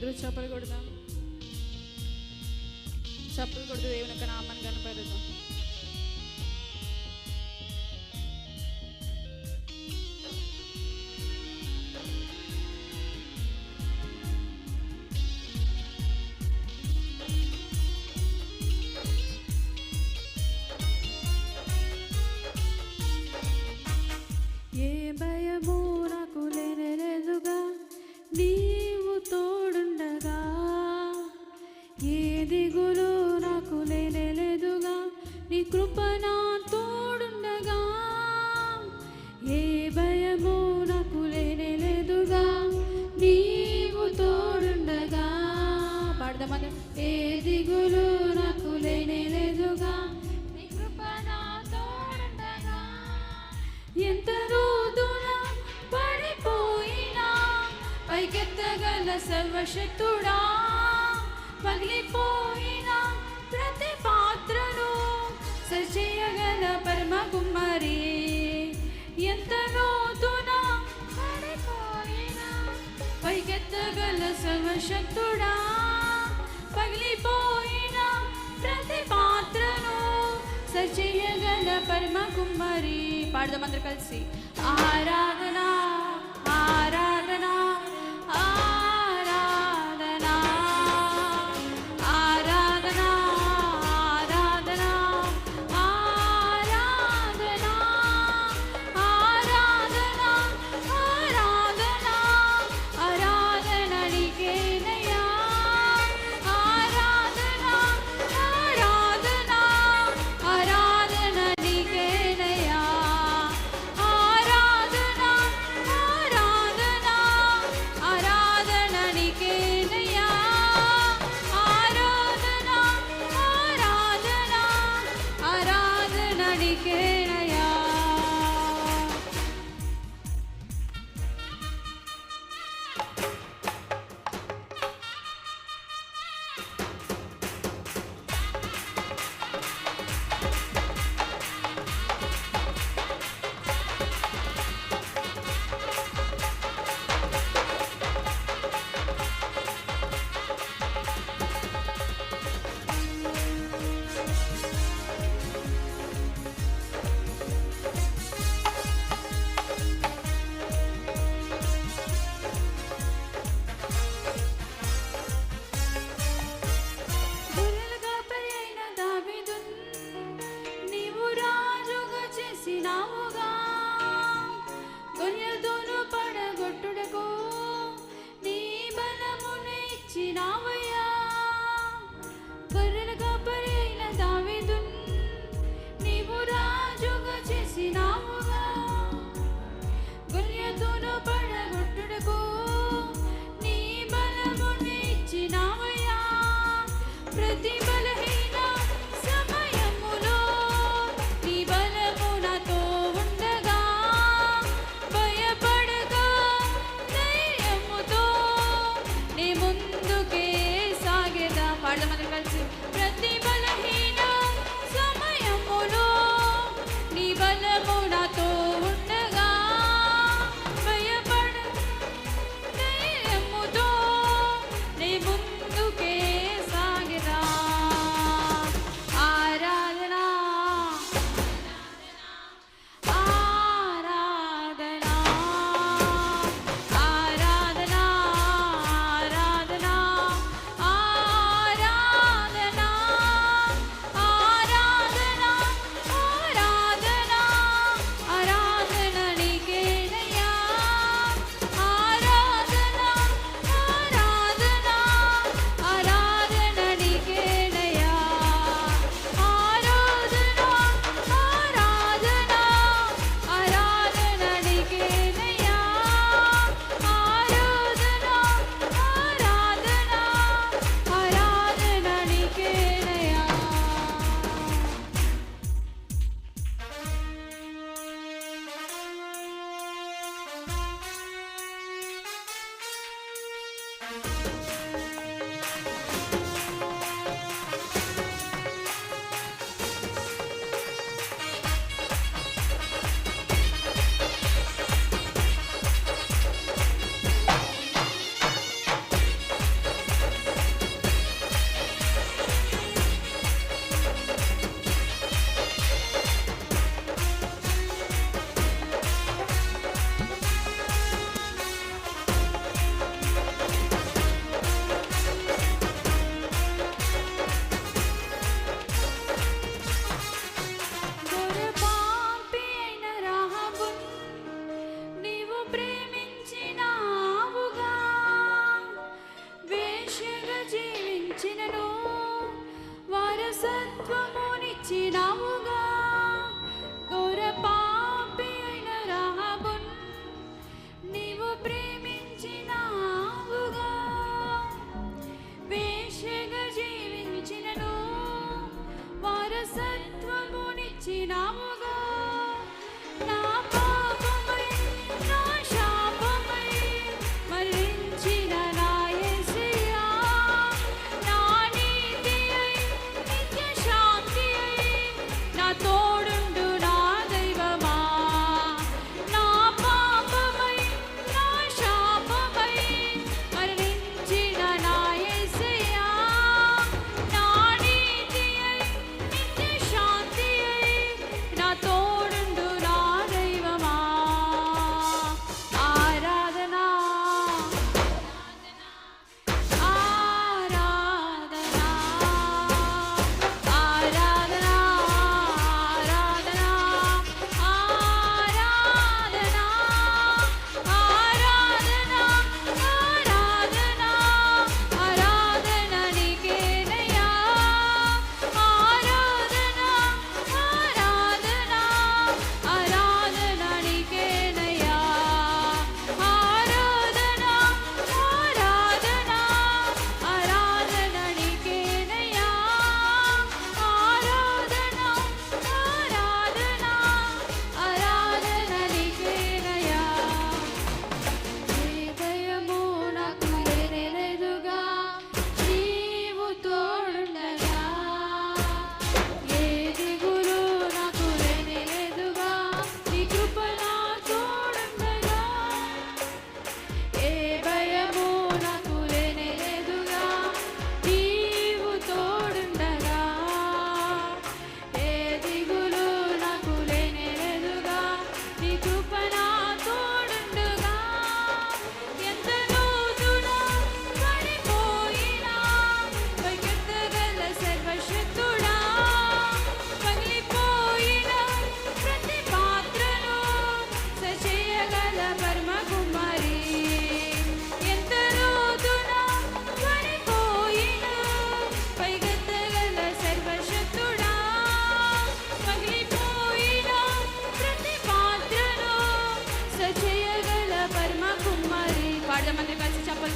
అందరూ చప్పలు కొడదాం. చప్పలు కొడుతూ దేవుని యొక్క నామాన్ని కనపడదాం దిగులు నాకు లేనేలేదుగా. నీ కృప నా తోడుండగా. ఏ భయము నాకు లేనేలేదుగా. నీవు తోడుండగా. పాడదామని ఏ దిగులు నాకు లేనేలేదుగా. నీ కృప నా తోడుండగా. ఎంత రోజున పడిపోయినా పైకెత్తగల సర్వశక్తుడా. పగిలిపోయిన ప్రతి పాత్రను సచేయగల పరమ కుమారి ఎంత రోజున పడిపోయినా పైకెత్తగల సర్వశక్తుడా పగిలిపోయిన ప్రతి పాత్రను సచేయగల పరమ కుమారి పాడదాం అందరు కలిసి ఆరాధన again.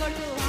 boludo.